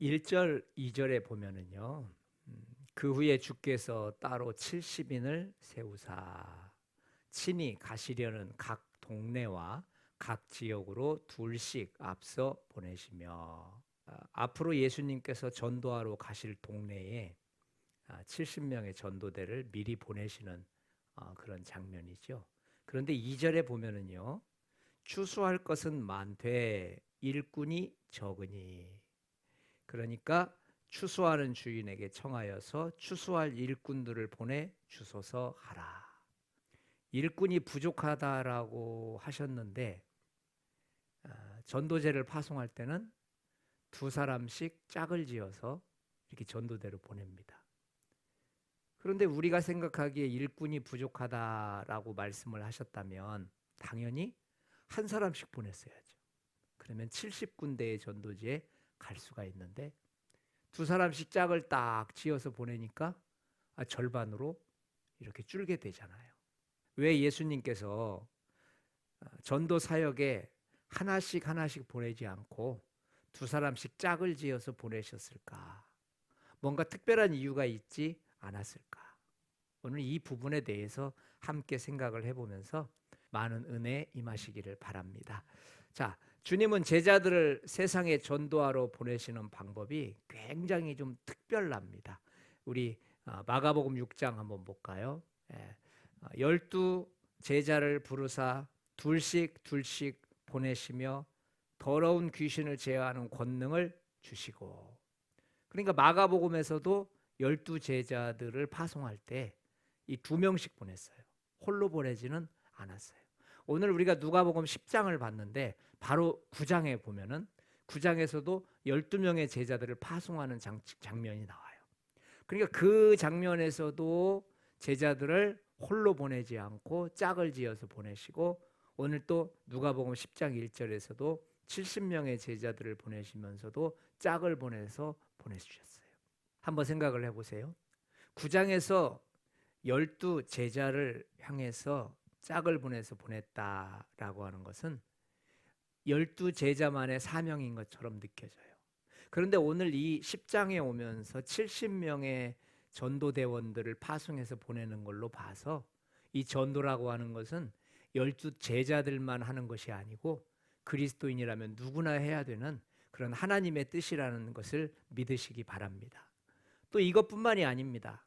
1절, 2절에 보면은요. 음, 그 후에 주께서 따로 70인을 세우사 친히 가시려는 각 동네와 각 지역으로 둘씩 앞서 보내시며 아, 앞으로 예수님께서 전도하러 가실 동네에 아, 70명의 전도대를 미리 보내시는 어, 그런 장면이죠. 그런데 2절에 보면은요. 추수할 것은 많되 일꾼이 적으니 그러니까 추수하는 주인에게 청하여서 추수할 일꾼들을 보내 주소서 하라. 일꾼이 부족하다라고 하셨는데 아, 전도제를 파송할 때는 두 사람씩 짝을 지어서 이렇게 전도대로 보냅니다. 그런데 우리가 생각하기에 일꾼이 부족하다라고 말씀을 하셨다면 당연히 한 사람씩 보냈어야죠. 그러면 70군데의 전도지에 갈 수가 있는데 두 사람씩 짝을 딱 지어서 보내니까 아, 절반으로 이렇게 줄게 되잖아요. 왜 예수님께서 아, 전도 사역에 하나씩 하나씩 보내지 않고 두 사람씩 짝을 지어서 보내셨을까? 뭔가 특별한 이유가 있지 않았을까? 오늘 이 부분에 대해서 함께 생각을 해보면서 많은 은혜 임하시기를 바랍니다. 자, 주님은 제자들을 세상에 전도하러 보내시는 방법이 굉장히 좀 특별합니다. 우리 아, 마가복음 6장 한번 볼까요? 예. 아, 열두 제자를 부르사 둘씩 둘씩 보내시며 더러운 귀신을 제어하는 권능을 주시고 그러니까 마가복음에서도 열두 제자들을 파송할 때 이 두 명씩 보냈어요. 홀로 보내지는 않았어요. 오늘 우리가 누가복음 10장을 봤는데 바로 9장에 보면은 9장에서도 12명의 제자들을 파송하는 장, 장면이 나와요. 그러니까 그 장면에서도 제자들을 홀로 보내지 않고 짝을 지어서 보내시고 오늘 또 누가복음 10장 1절에서도 70명의 제자들을 보내시면서도 짝을 보내서 보내주셨어요. 한번 생각을 해보세요. 9장에서 열두 제자를 향해서 짝을 보내서 보냈다라고 하는 것은 열두 제자만의 사명인 것처럼 느껴져요. 그런데 오늘 이 10장에 오면서 70명의 전도대원들을 파송해서 보내는 걸로 봐서 이 전도라고 하는 것은 열두 제자들만 하는 것이 아니고 그리스도인이라면 누구나 해야 되는 그런 하나님의 뜻이라는 것을 믿으시기 바랍니다. 또 이것뿐만이 아닙니다.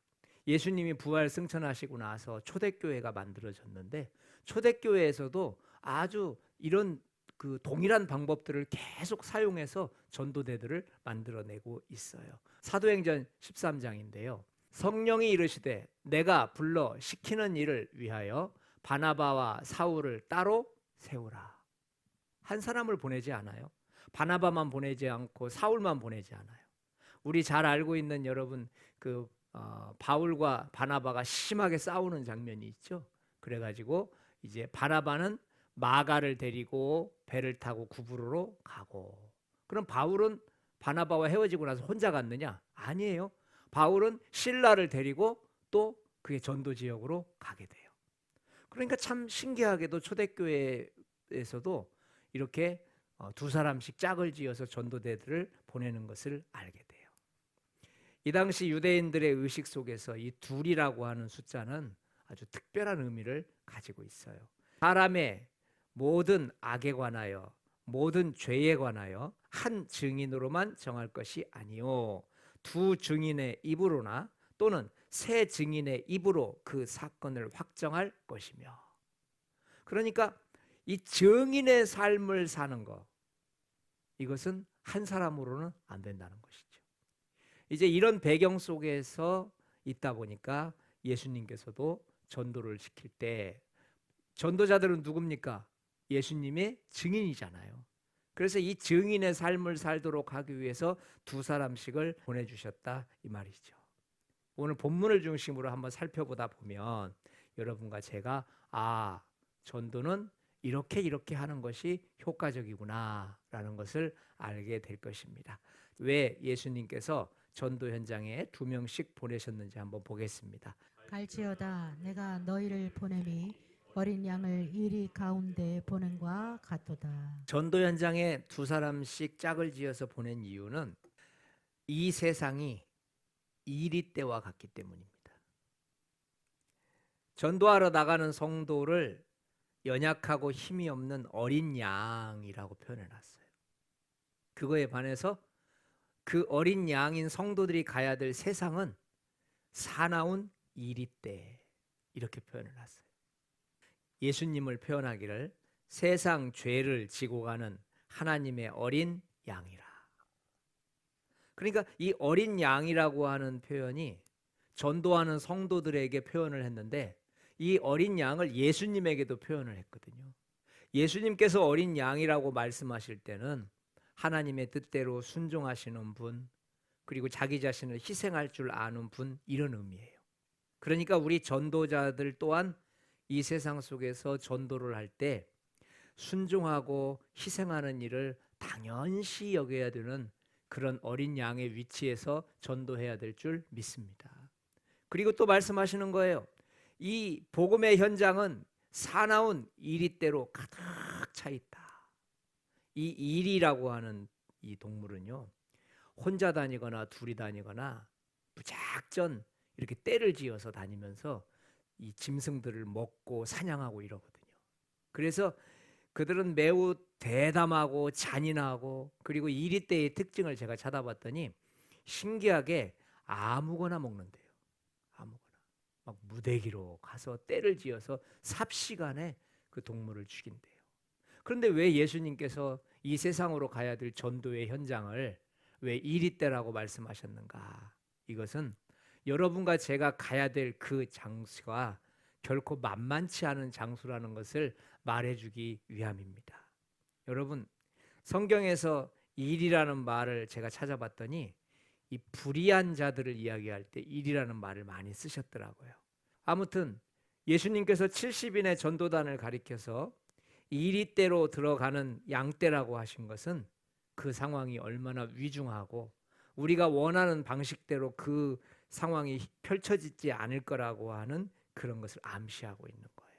예수님이 부활 승천하시고 나서 초대교회가 만들어졌는데 초대교회에서도 아주 이런 그 동일한 방법들을 계속 사용해서 전도대들을 만들어내고 있어요. 사도행전 13장인데요. 성령이 이르시되 내가 불러 시키는 일을 위하여 바나바와 사울을 따로 세우라. 한 사람을 보내지 않아요. 바나바만 보내지 않고 사울만 보내지 않아요. 우리 잘 알고 있는 여러분 그 어, 바울과 바나바가 심하게 싸우는 장면이 있죠. 그래가지고 이제 바나바는 마가를 데리고 배를 타고 구부로로 가고 그럼 바울은 바나바와 헤어지고 나서 혼자 갔느냐? 아니에요. 바울은 신라를 데리고 또 그의 전도 지역으로 가게 돼요. 그러니까 참 신기하게도 초대교회에서도 이렇게 어, 두 사람씩 짝을 지어서 전도대들을 보내는 것을 알게 돼요. 이 당시 유대인들의 의식 속에서 이 둘이라고 하는 숫자는 아주 특별한 의미를 가지고 있어요. 사람의 모든 악에 관하여 모든 죄에 관하여 한 증인으로만 정할 것이 아니요 두 증인의 입으로나 또는 세 증인의 입으로 그 사건을 확정할 것이며 그러니까 이 증인의 삶을 사는 것 이것은 한 사람으로는 안 된다는 것이죠. 이제 이런 배경 속에서 있다 보니까 예수님께서도 전도를 시킬 때 전도자들은 누굽니까? 예수님의 증인이잖아요. 그래서 이 증인의 삶을 살도록 하기 위해서 두 사람씩을 보내주셨다 이 말이죠. 오늘 본문을 중심으로 한번 살펴보다 보면 여러분과 제가 아 전도는 이렇게 이렇게 하는 것이 효과적이구나라는 것을 알게 될 것입니다. 왜 예수님께서 전도 현장에 두 명씩 보내셨는지 한번 보겠습니다. 갈지어다 내가 너희를 보냄이 어린 양을 이리 가운데 보낸과 같도다. 전도 현장에 두 사람씩 짝을 지어서 보낸 이유는 이 세상이 이리 때와 같기 때문입니다. 전도하러 나가는 성도를 연약하고 힘이 없는 어린 양이라고 표현해 놨어요. 그거에 반해서 그 어린 양인 성도들이 가야 될 세상은 사나운 이리 때 이렇게 표현을 놨어요. 예수님을 표현하기를 세상 죄를 지고 가는 하나님의 어린 양이라. 그러니까 이 어린 양이라고 하는 표현이 전도하는 성도들에게 표현을 했는데 이 어린 양을 예수님에게도 표현을 했거든요. 예수님께서 어린 양이라고 말씀하실 때는 하나님의 뜻대로 순종하시는 분, 그리고 자기 자신을 희생할 줄 아는 분 이런 의미예요. 그러니까 우리 전도자들 또한 이 세상 속에서 전도를 할 때 순종하고 희생하는 일을 당연시 여겨야 되는 그런 어린 양의 위치에서 전도해야 될 줄 믿습니다. 그리고 또 말씀하시는 거예요. 이 복음의 현장은 사나운 이리대로 가득 차 있다. 이 일이라고 하는 이 동물은요. 혼자 다니거나 둘이 다니거나 무작전 이렇게 때를 지어서 다니면서 이 짐승들을 먹고 사냥하고 이러거든요. 그래서 그들은 매우 대담하고 잔인하고 그리고 이리 때의 특징을 제가 찾아봤더니 신기하게 아무거나 먹는데요. 아무거나 막 무대기로 가서 때를 지어서 삽시간에 그 동물을 죽인대요. 그런데 왜 예수님께서 이 세상으로 가야 될 전도의 현장을 왜 이리 때라고 말씀하셨는가? 이것은 여러분과 제가 가야 될 그 장소가 결코 만만치 않은 장소라는 것을 말해주기 위함입니다. 여러분 성경에서 일이라는 말을 제가 찾아봤더니 이 불의한 자들을 이야기할 때 일이라는 말을 많이 쓰셨더라고요. 아무튼 예수님께서 70인의 전도단을 가리켜서 이리대로 들어가는 양떼라고 하신 것은 그 상황이 얼마나 위중하고 우리가 원하는 방식대로 그 상황이 펼쳐지지 않을 거라고 하는 그런 것을 암시하고 있는 거예요.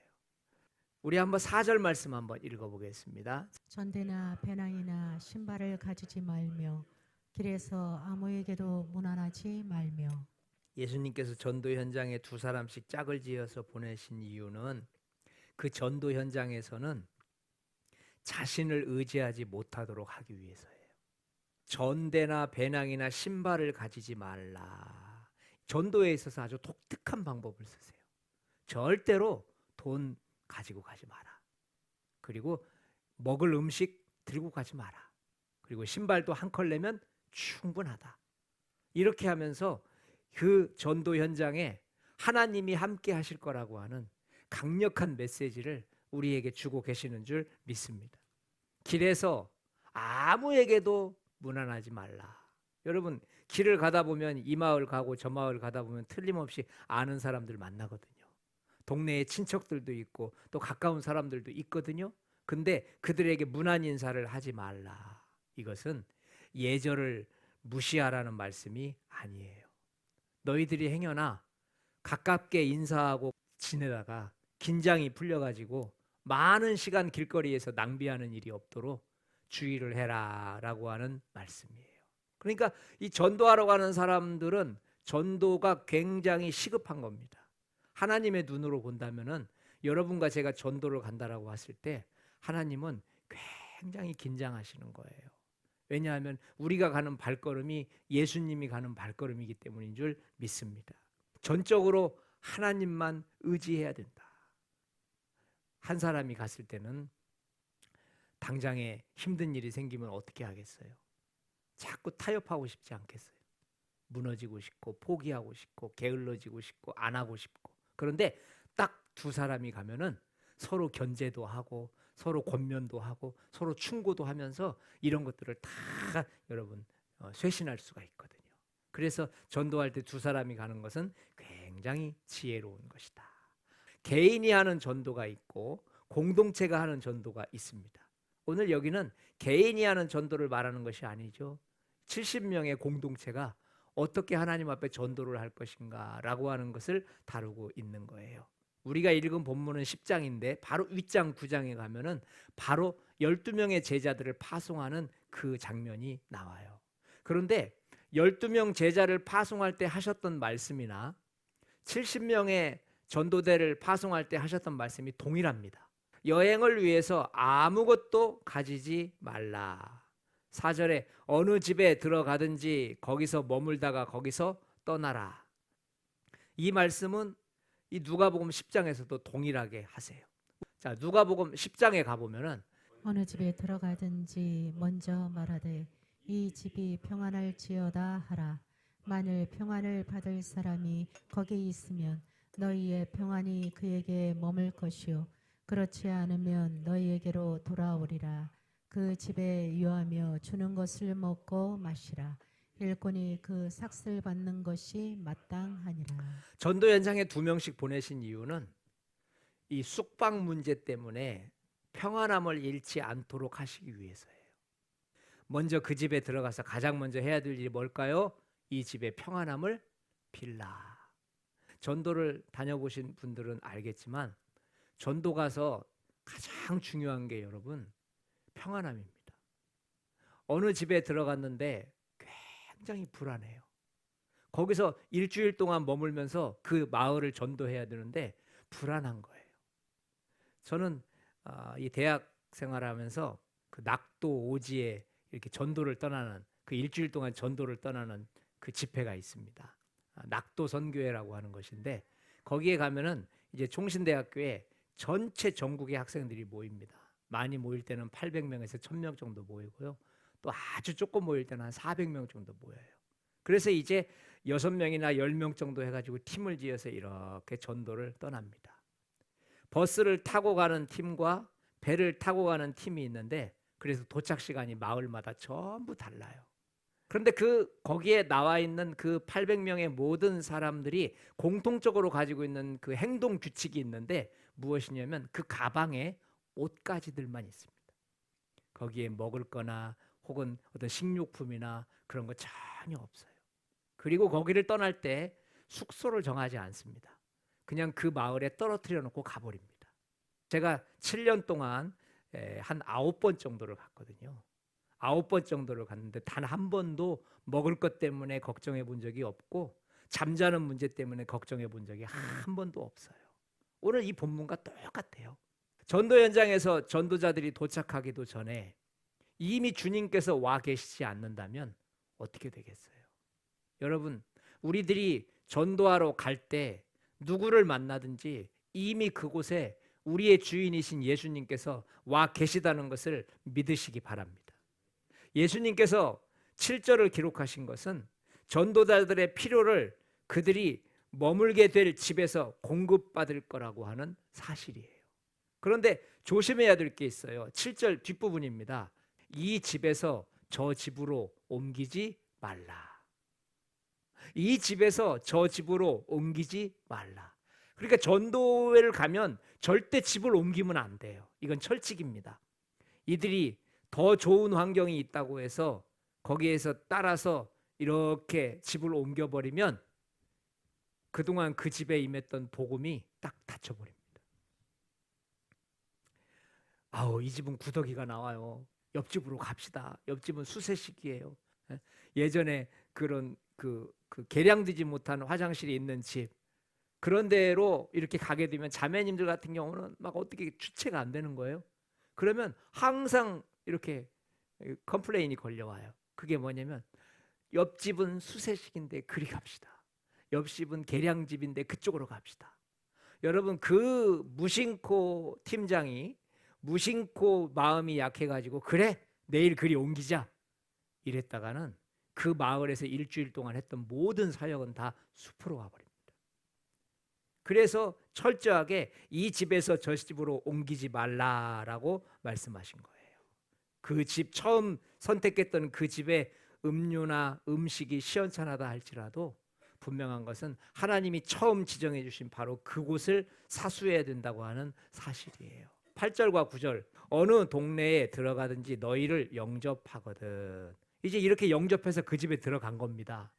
우리 한번 4절 말씀 한번 읽어 보겠습니다. 전대나 배낭이나 신발을 가지지 말며 길에서 아무에게도 무난하지 말며 예수님께서 전도 현장에 두 사람씩 짝을 지어서 보내신 이유는 그 전도 현장에서는 자신을 의지하지 못하도록 하기 위해서예요. 전대나 배낭이나 신발을 가지지 말라. 전도에 있어서 아주 독특한 방법을 쓰세요. 절대로 돈 가지고 가지 마라. 그리고 먹을 음식 들고 가지 마라. 그리고 신발도 한 컬 내면 충분하다. 이렇게 하면서 그 전도 현장에 하나님이 함께 하실 거라고 하는 강력한 메시지를 우리에게 주고 계시는 줄 믿습니다. 길에서 아무에게도 무난하지 말라. 여러분 길을 가다 보면 이 마을 가고 저 마을 가다 보면 틀림없이 아는 사람들 만나거든요. 동네에 친척들도 있고 또 가까운 사람들도 있거든요. 근데 그들에게 무난 인사를 하지 말라. 이것은 예절을 무시하라는 말씀이 아니에요. 너희들이 행여나 가깝게 인사하고 지내다가 긴장이 풀려가지고 많은 시간 길거리에서 낭비하는 일이 없도록 주의를 해라라고 하는 말씀이에요. 그러니까 이 전도하러 가는 사람들은 전도가 굉장히 시급한 겁니다. 하나님의 눈으로 본다면은 여러분과 제가 전도를 간다라고 했을 때 하나님은 굉장히 긴장하시는 거예요. 왜냐하면 우리가 가는 발걸음이 예수님이 가는 발걸음이기 때문인 줄 믿습니다. 전적으로 하나님만 의지해야 된다. 한 사람이 갔을 때는 당장에 힘든 일이 생기면 어떻게 하겠어요? 자꾸 타협하고 싶지 않겠어요? 무너지고 싶고 포기하고 싶고 게을러지고 싶고 안 하고 싶고 그런데 딱 두 사람이 가면은 서로 견제도 하고 서로 권면도 하고 서로 충고도 하면서 이런 것들을 다 여러분 어, 쇄신할 수가 있거든요. 그래서 전도할 때 두 사람이 가는 것은 굉장히 지혜로운 것이다. 개인이 하는 전도가 있고 공동체가 하는 전도가 있습니다. 오늘 여기는 개인이 하는 전도를 말하는 것이 아니죠. 70명의 공동체가 어떻게 하나님 앞에 전도를 할 것인가라고 하는 것을 다루고 있는 거예요. 우리가 읽은 본문은 10장인데 바로 윗장 9장에 가면은 바로 12명의 제자들을 파송하는 그 장면이 나와요. 그런데 12명 제자를 파송할 때 하셨던 말씀이나 70명의 전도대를 파송할 때 하셨던 말씀이 동일합니다. 여행을 위해서 아무것도 가지지 말라. 4절에 어느 집에 들어가든지 거기서 머물다가 거기서 떠나라. 이 말씀은 이 누가복음 10장에서도 동일하게 하세요. 자, 누가복음 10장에 가 보면은 어느 집에 들어가든지 먼저 말하되 이 집이 평안할지어다 하라. 만일 평안을 받을 사람이 거기 있으면 너희의 평안이 그에게 머물 것이요 그렇지 않으면 너희에게로 돌아오리라. 그 집에 유하며 주는 것을 먹고 마시라. 일꾼이 그 삭슬 받는 것이 마땅하니라. 전도 현장에 두 명씩 보내신 이유는 이 숙박 문제 때문에 평안함을 잃지 않도록 하시기 위해서예요. 먼저 그 집에 들어가서 가장 먼저 해야 될 일이 뭘까요? 이 집의 평안함을 빌라. 전도를 다녀보신 분들은 알겠지만 전도 가서 가장 중요한 게 여러분 평안함입니다. 어느 집에 들어갔는데 굉장히 불안해요. 거기서 일주일 동안 머물면서 그 마을을 전도해야 되는데 불안한 거예요. 저는 아, 이 대학 생활하면서 그 낙도 오지에 이렇게 전도를 떠나는 그 일주일 동안 전도를 떠나는 그 집회가 있습니다. 아, 낙도 선교회라고 하는 것인데 거기에 가면은 이제 총신대학교에 전체 전국의 학생들이 모입니다. 많이 모일 때는 800명에서 1000명 정도 모이고요. 또 아주 조금 모일 때는 한 400명 정도 모여요. 그래서 이제 여섯 명이나 열명 정도 해가지고 팀을 지어서 이렇게 전도를 떠납니다. 버스를 타고 가는 팀과 배를 타고 가는 팀이 있는데 그래서 도착 시간이 마을마다 전부 달라요. 그런데 그 거기에 나와 있는 그 800명의 모든 사람들이 공통적으로 가지고 있는 그 행동 규칙이 있는데 무엇이냐면 그 가방에 옷가지들만 있습니다. 거기에 먹을 거나 혹은 어떤 식료품이나 그런 거 전혀 없어요. 그리고 거기를 떠날 때 숙소를 정하지 않습니다. 그냥 그 마을에 떨어뜨려 놓고 가버립니다. 제가 7년 동안 에, 한 아홉 번 정도를 갔거든요. 아홉 번 정도를 갔는데 단 한 번도 먹을 것 때문에 걱정해 본 적이 없고 잠자는 문제 때문에 걱정해 본 적이 한 번도 없어요. 오늘 이 본문과 똑같아요. 전도 현장에서 전도자들이 도착하기도 전에 이미 주님께서 와 계시지 않는다면 어떻게 되겠어요? 여러분, 우리들이 전도하러 갈 때 누구를 만나든지 이미 그곳에 우리의 주인이신 예수님께서 와 계시다는 것을 믿으시기 바랍니다. 예수님께서 7절을 기록하신 것은 전도자들의 필요를 그들이 머물게 될 집에서 공급받을 거라고 하는 사실이에요. 그런데 조심해야 될 게 있어요. 7절 뒷부분입니다. 이 집에서 저 집으로 옮기지 말라. 이 집에서 저 집으로 옮기지 말라. 그러니까 전도회를 가면 절대 집을 옮기면 안 돼요. 이건 철칙입니다. 이들이 더 좋은 환경이 있다고 해서 거기에서 따라서 이렇게 집을 옮겨버리면 그동안 그 집에 임했던 복음이 딱 닫혀버립니다. 아우 이 집은 구더기가 나와요. 옆집으로 갑시다. 옆집은 수세식이에요. 예? 예전에 그런 그, 그 개량되지 못한 화장실이 있는 집 그런 데로 이렇게 가게 되면 자매님들 같은 경우는 막 어떻게 주체가 안 되는 거예요. 그러면 항상 이렇게 컴플레인이 걸려와요. 그게 뭐냐면 옆집은 수세식인데 그리 갑시다. 옆집은 계량집인데 그쪽으로 갑시다. 여러분 그 무심코 팀장이 무심코 마음이 약해가지고 그래 내일 그리 옮기자 이랬다가는 그 마을에서 일주일 동안 했던 모든 사역은 다 숲으로 가버립니다. 그래서 철저하게 이 집에서 저 집으로 옮기지 말라라고 말씀하신 거예요. 그 집 처음 선택했던 그 집의 음료나 음식이 시원찮하다 할지라도 분명한 것은 하나님이 처음 지정해 주신 바로 그곳을 사수해야 된다고 하는 사실이에요. 8절과 9절 어느 동네에 들어가든지 너희를 영접하거든. 이제 이렇게 영접해서 그 집에 들어간 겁니다.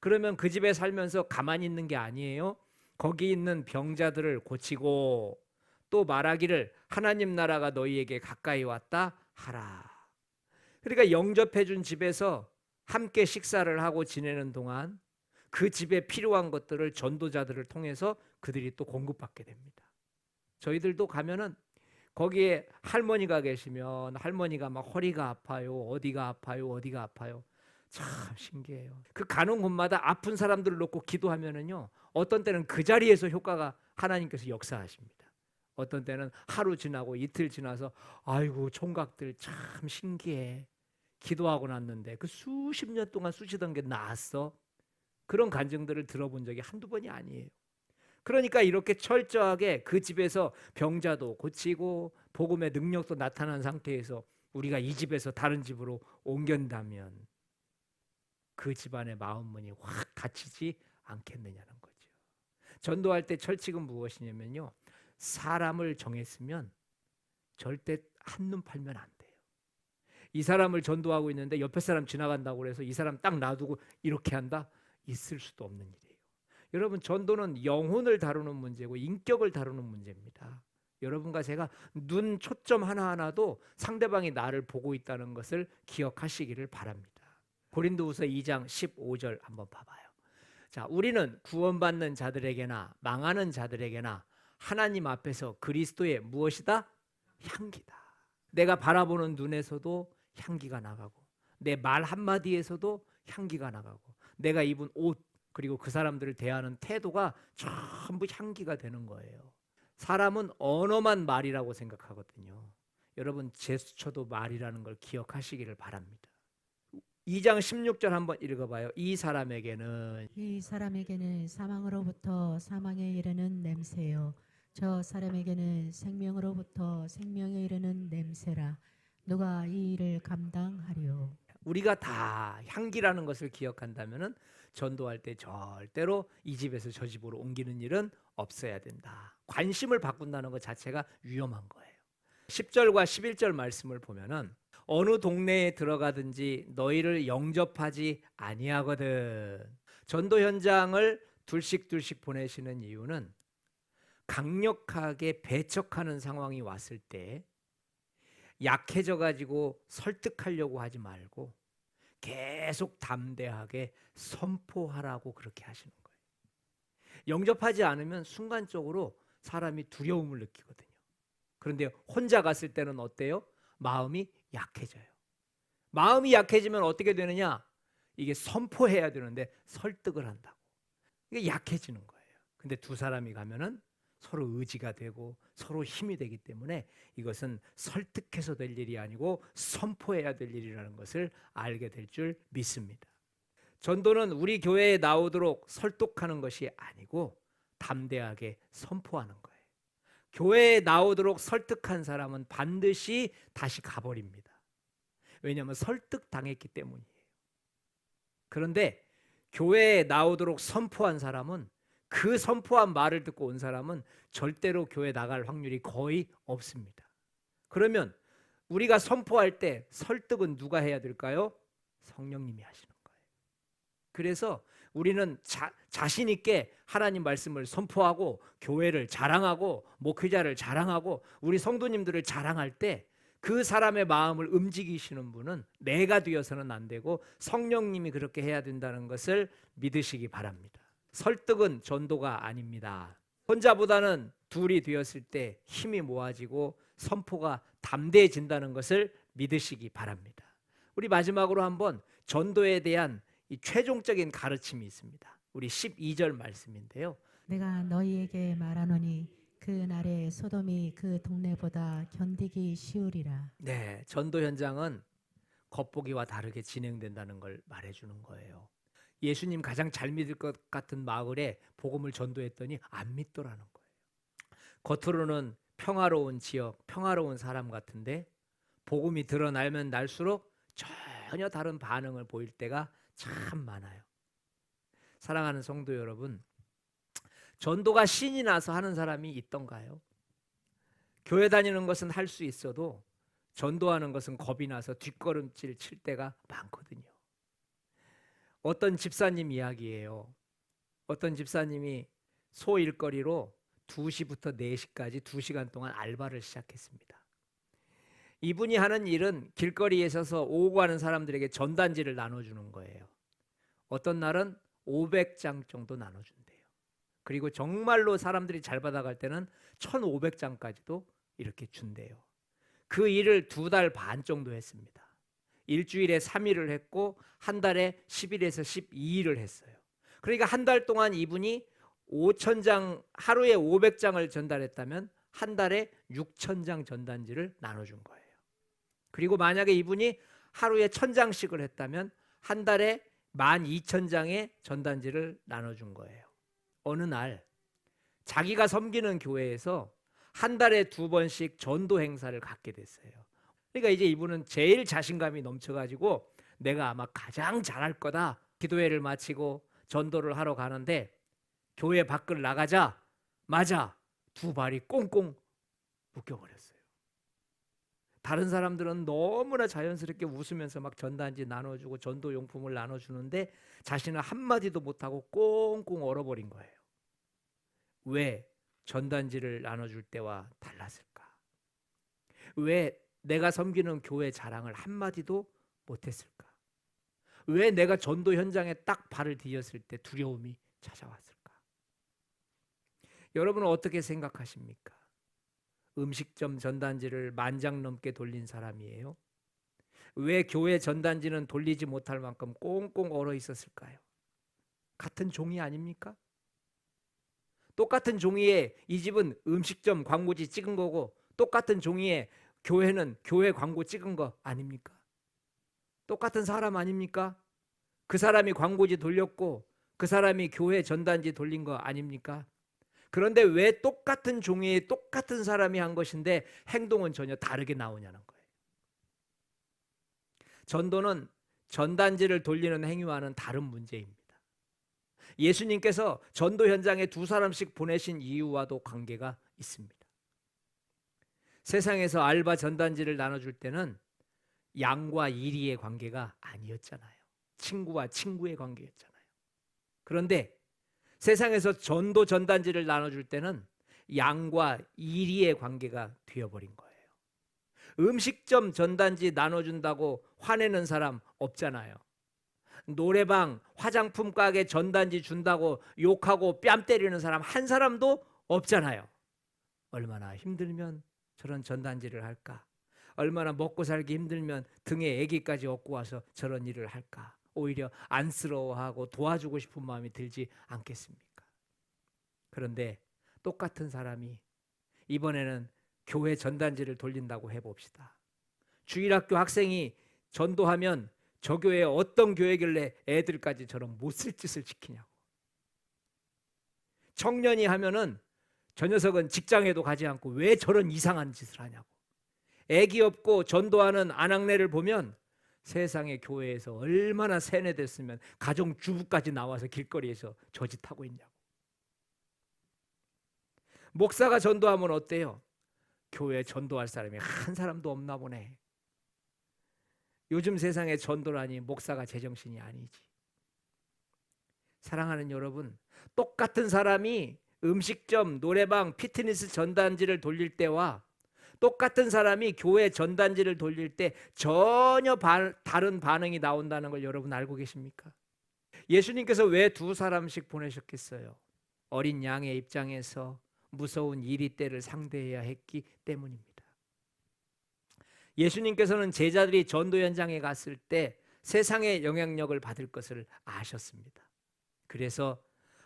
그러면 그 집에 살면서 가만히 있는 게 아니에요. 거기 있는 병자들을 고치고 또 말하기를 하나님 나라가 너희에게 가까이 왔다 하라. 그러니까 영접해 준 집에서 함께 식사를 하고 지내는 동안 그 집에 필요한 것들을 전도자들을 통해서 그들이 또 공급받게 됩니다. 저희들도 가면은 거기에 할머니가 계시면 할머니가 막 허리가 아파요, 어디가 아파요, 어디가 아파요. 참 신기해요. 그 가는 곳마다 아픈 사람들을 놓고 기도하면은요, 어떤 때는 그 자리에서 효과가 하나님께서 역사하십니다. 어떤 때는 하루 지나고 이틀 지나서 아이고 총각들 참 신기해. 기도하고 났는데 그 수십 년 동안 쑤시던 게 나았어. 그런 간증들을 들어본 적이 한두 번이 아니에요. 그러니까 이렇게 철저하게 그 집에서 병자도 고치고 복음의 능력도 나타난 상태에서 우리가 이 집에서 다른 집으로 옮긴다면 그 집안의 마음 문이 확 닫히지 않겠느냐는 거죠. 전도할 때 철칙은 무엇이냐면요. 사람을 정했으면 절대 한눈 팔면 안 돼요. 이 사람을 전도하고 있는데 옆에 사람 지나간다고 그래서 이 사람 딱 놔두고 이렇게 한다? 있을 수도 없는 일이에요. 여러분 전도는 영혼을 다루는 문제고 인격을 다루는 문제입니다. 여러분과 제가 눈 초점 하나하나도 상대방이 나를 보고 있다는 것을 기억하시기를 바랍니다. 고린도후서 2장 15절 한번 봐봐요. 자, 우리는 구원받는 자들에게나 망하는 자들에게나 하나님 앞에서 그리스도의 무엇이다? 향기다. 내가 바라보는 눈에서도 향기가 나가고 내 말 한마디에서도 향기가 나가고 내가 입은 옷 그리고 그 사람들을 대하는 태도가 전부 향기가 되는 거예요. 사람은 언어만 말이라고 생각하거든요. 여러분 제스처도 말이라는 걸 기억하시기를 바랍니다. 2장 16절 한번 읽어봐요. 이 사람에게는 이 사람에게는 사망으로부터 사망에 이르는 냄새요. 저 사람에게는 생명으로부터 생명에 이르는 냄새라. 누가 이 일을 감당하리요? 우리가 다 향기라는 것을 기억한다면은 전도할 때 절대로 이 집에서 저 집으로 옮기는 일은 없어야 된다. 관심을 바꾼다는 것 자체가 위험한 거예요. 10절과 11절 말씀을 보면은 어느 동네에 들어가든지 너희를 영접하지 아니하거든. 전도 현장을 둘씩 둘씩 보내시는 이유는 강력하게 배척하는 상황이 왔을 때 약해져 가지고 설득하려고 하지 말고 계속 담대하게 선포하라고 그렇게 하시는 거예요. 영접하지 않으면 순간적으로 사람이 두려움을 느끼거든요. 그런데 혼자 갔을 때는 어때요? 마음이 약해져요. 마음이 약해지면 어떻게 되느냐? 이게 선포해야 되는데 설득을 한다고. 이게 약해지는 거예요. 근데 두 사람이 가면은 서로 의지가 되고 서로 힘이 되기 때문에 이것은 설득해서 될 일이 아니고 선포해야 될 일이라는 것을 알게 될 줄 믿습니다. 전도는 우리 교회에 나오도록 설득하는 것이 아니고 담대하게 선포하는 거예요. 교회에 나오도록 설득한 사람은 반드시 다시 가버립니다. 왜냐하면 설득 당했기 때문이에요. 그런데 교회에 나오도록 선포한 사람은 그 선포한 말을 듣고 온 사람은 절대로 교회 나갈 확률이 거의 없습니다. 그러면 우리가 선포할 때 설득은 누가 해야 될까요? 성령님이 하시는 거예요. 그래서 우리는 자, 자신 있게 하나님 말씀을 선포하고 교회를 자랑하고 목회자를 자랑하고 우리 성도님들을 자랑할 때 그 사람의 마음을 움직이시는 분은 내가 되어서는 안 되고 성령님이 그렇게 해야 된다는 것을 믿으시기 바랍니다. 설득은 전도가 아닙니다. 혼자보다는 둘이 되었을 때 힘이 모아지고 선포가 담대해진다는 것을 믿으시기 바랍니다. 우리 마지막으로 한번 전도에 대한 이 최종적인 가르침이 있습니다. 우리 12절 말씀인데요. 내가 너희에게 말하노니 그 날에 소돔이 그 동네보다 견디기 쉬우리라. 네, 전도 현장은 겉보기와 다르게 진행된다는 걸 말해 주는 거예요. 예수님 가장 잘 믿을 것 같은 마을에 복음을 전도했더니 안 믿더라는 거예요. 겉으로는 평화로운 지역, 평화로운 사람 같은데 복음이 드러나면 날수록 전혀 다른 반응을 보일 때가 참 많아요. 사랑하는 성도 여러분, 전도가 신이 나서 하는 사람이 있던가요? 교회 다니는 것은 할 수 있어도 전도하는 것은 겁이 나서 뒷걸음질 칠 때가 많거든요. 어떤 집사님 이야기예요. 어떤 집사님이 소 일거리로 2시부터 4시까지 2시간 동안 알바를 시작했습니다. 이분이 하는 일은 길거리에 서서 오고 가는 사람들에게 전단지를 나눠주는 거예요. 어떤 날은 500장 정도 나눠준대요. 그리고 정말로 사람들이 잘 받아갈 때는 1,500장까지도 이렇게 준대요. 그 일을 두 달 반 정도 했습니다. 일주일에 3일을 했고 한 달에 10일에서 12일을 했어요. 그러니까 한 달 동안 이분이 5천 장 하루에 500장을 전달했다면 한 달에 6천 장 전단지를 나눠준 거예요. 그리고 만약에 이분이 하루에 1000장씩을 했다면 한 달에 12,000장의 전단지를 나눠준 거예요. 어느 날 자기가 섬기는 교회에서 한 달에 두 번씩 전도 행사를 갖게 됐어요. 그러니까 이제 이분은 제일 자신감이 넘쳐가지고 내가 아마 가장 잘할 거다. 기도회를 마치고 전도를 하러 가는데 교회 밖을 나가자 맞아 두 발이 꽁꽁 묶여버렸어요. 다른 사람들은 너무나 자연스럽게 웃으면서 막 전단지 나눠주고 전도 용품을 나눠주는데 자신은 한 마디도 못하고 꽁꽁 얼어버린 거예요. 왜 전단지를 나눠줄 때와 달랐을까? 왜 내가 섬기는 교회 자랑을 한 마디도 못했을까? 왜 내가 전도 현장에 딱 발을 디뎠을 때 두려움이 찾아왔을까? 여러분은 어떻게 생각하십니까? 음식점 전단지를 만장 넘게 돌린 사람이에요. 왜 교회 전단지는 돌리지 못할 만큼 꽁꽁 얼어 있었을까요? 같은 종이 아닙니까? 똑같은 종이에 이 집은 음식점 광고지 찍은 거고 똑같은 종이에 교회는 교회 광고 찍은 거 아닙니까? 똑같은 사람 아닙니까? 그 사람이 광고지 돌렸고 그 사람이 교회 전단지 돌린 거 아닙니까? 그런데 왜 똑같은 종이에 똑같은 사람이 한 것인데 행동은 전혀 다르게 나오냐는 거예요. 전도는 전단지를 돌리는 행위와는 다른 문제입니다. 예수님께서 전도 현장에 두 사람씩 보내신 이유와도 관계가 있습니다. 세상에서 알바 전단지를 나눠줄 때는 양과 이리의 관계가 아니었잖아요. 친구와 친구의 관계였잖아요. 그런데 세상에서 전도 전단지를 나눠줄 때는 양과 이리의 관계가 되어버린 거예요. 음식점 전단지 나눠준다고 화내는 사람 없잖아요. 노래방, 화장품 가게 전단지 준다고 욕하고 뺨 때리는 사람 한 사람도 없잖아요. 얼마나 힘들면 저런 전단지를 할까? 얼마나 먹고 살기 힘들면 등에 아기까지 업고 와서 저런 일을 할까? 오히려 안쓰러워하고 도와주고 싶은 마음이 들지 않겠습니까? 그런데 똑같은 사람이 이번에는 교회 전단지를 돌린다고 해봅시다. 주일학교 학생이 전도하면 저 교회 어떤 교회길래 애들까지 저런 못 쓸 짓을 시키냐고. 청년이 하면은 저 녀석은 직장에도 가지 않고 왜 저런 이상한 짓을 하냐고. 애기 없고 전도하는 아낙네를 보면 세상의 교회에서 얼마나 세뇌됐으면 가정 주부까지 나와서 길거리에서 저짓 하고 있냐고. 목사가 전도하면 어때요? 교회 전도할 사람이 한 사람도 없나 보네. 요즘 세상에 전도라니 목사가 제정신이 아니지. 사랑하는 여러분, 똑같은 사람이 음식점, 노래방, 피트니스 전단지를 돌릴 때와 똑같은 사람이 교회 전단지를 돌릴 때 전혀 바, 다른 반응이 나온다는 걸 여러분 알고 계십니까? 예수님께서 왜 두 사람씩 보내셨겠어요? 어린 양의 입장에서 무서운 이리 때를 상대해야 했기 때문입니다. 예수님께서는 제자들이 전도 현장에 갔을 때 세상의 영향력을 받을 것을 아셨습니다. 그래서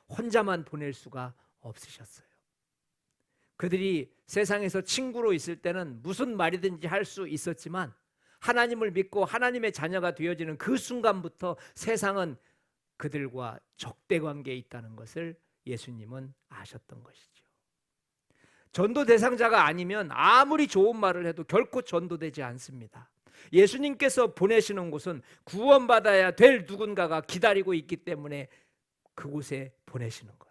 혼자만 보낼 수가 없으셨어요. 그들이 세상에서 친구로 있을 때는 무슨 말이든지 할 수 있었지만 하나님을 믿고 하나님의 자녀가 되어지는 그 순간부터 세상은 그들과 적대 관계에 있다는 것을 예수님은 아셨던 것이죠. 전도 대상자가 아니면 아무리 좋은 말을 해도 결코 전도되지 않습니다. 예수님께서 보내시는 곳은 구원받아야 될 누군가가 기다리고 있기 때문에 그곳에 보내시는 거예요.